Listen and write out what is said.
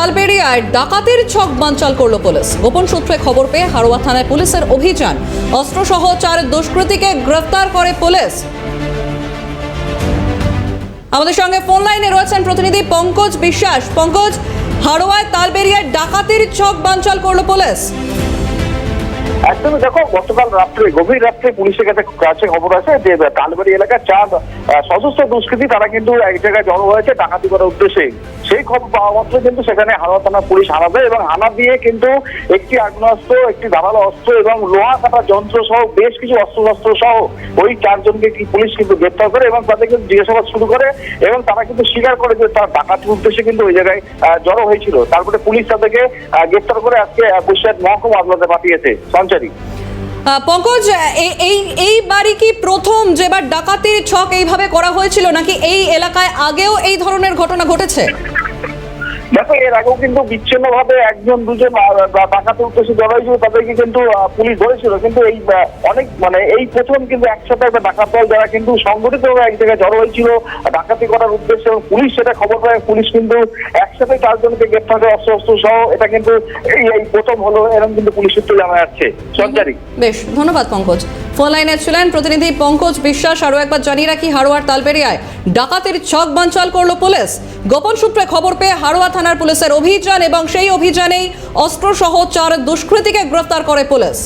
তালবেড়িয়ায় ডাকাতির ছক বানচাল করল পুলিশ। গোপন সূত্রে খবর পেয়ে হারোয়া থানায় পুলিশের অভিযান। অস্ত্রসহ চার দুষ্কৃতীকে গ্রেফতার করে পুলিশ। আমাদের সঙ্গে ফোন লাইনে রয়েছেন প্রতিনিধি পঙ্কজ বিশ্বাস। পঙ্কজ, হারোয়ায় তালবেড়িয়ায় ডাকাতির ছক বানচাল করল পুলিশ। একদমই দেখো, গতকাল রাত্রে, গভীর রাত্রে পুলিশের কাছে কাছে খবর আছে যে, তালবাড়ি এলাকার চার সশস্ত্র দুষ্কৃতী, তারা কিন্তু এক জায়গায় জড়ো হয়েছে ডাকাতি করার উদ্দেশ্যে সেই খবর পাওয়া মাত্র কিন্তু সেখানে হাওড়া থানা পুলিশ হানা দেয় এবং হানা দিয়ে কিন্তু একটি আগ্নেয়াস্ত্র, একটি ধারালো অস্ত্র এবং লোহা কাটা যন্ত্র সহ বেশ কিছু অস্ত্র শস্ত্র সহ ওই চারজনকে পুলিশ কিন্তু গ্রেপ্তার করে এবং তাদের কিন্তু জিজ্ঞাসাবাদ শুরু করে এবং তারা কিন্তু স্বীকার করে যে তারা ডাকাতির উদ্দেশ্যে কিন্তু ওই জায়গায় জড়ো হয়েছিল। তারপরে পুলিশ তাদেরকে গ্রেপ্তার করে আজকে বসিরহাট মহকুমা আদালতে পাঠিয়েছে। সঞ্চারী। পঙ্কজ এই এই বাড়ি কি প্রথম যেবার ডাকাতির ছক এইভাবে করা হয়েছিল নাকি এই এলাকায় আগেও এই ধরনের ঘটনা ঘটেছে? দেখো, এর আগেও কিন্তু বিচ্ছিন্ন ভাবে একজন, দুজন ডাকাতের উদ্দেশ্যে জড়ো হয়েছিল তাদেরকে কিন্তু পুলিশ ধরেছিল। কিন্তু এই অনেক মানে এই প্রথম কিন্তু একসাথে একটা ডাকাত দল যারা কিন্তু সংগঠিত এক জায়গায় জড়ো হয়েছিল ডাকাতি করার উদ্দেশ্যে পুলিশ সেটা খবর পায় পুলিশ কিন্তু একসাথে চারজনকে গ্রেপ্তার করে অস্ত্র অস্ত্র সহ এটা কিন্তু এই এই প্রথম হলো এরকম কিন্তু পুলিশ সূত্রে জানা যাচ্ছে। সঞ্চারী। বেশ, ধন্যবাদ পঙ্কজ। ফোন লাইনে ছিলেন প্রতিনিধি পঙ্কজ বিশ্বাস। আরও একবার জানিয়ে রাখি, হারোয়ার তালবেরিয়ায় ডাকাতের ছক বানচাল করল পুলিশ। গোপন সূত্রে খবর পেয়ে হারোয়া থানার পুলিশের অভিযান এবং সেই অভিযানেই অস্ত্রসহ চার দুষ্কৃতীকে গ্রেফতার করে পুলিশ।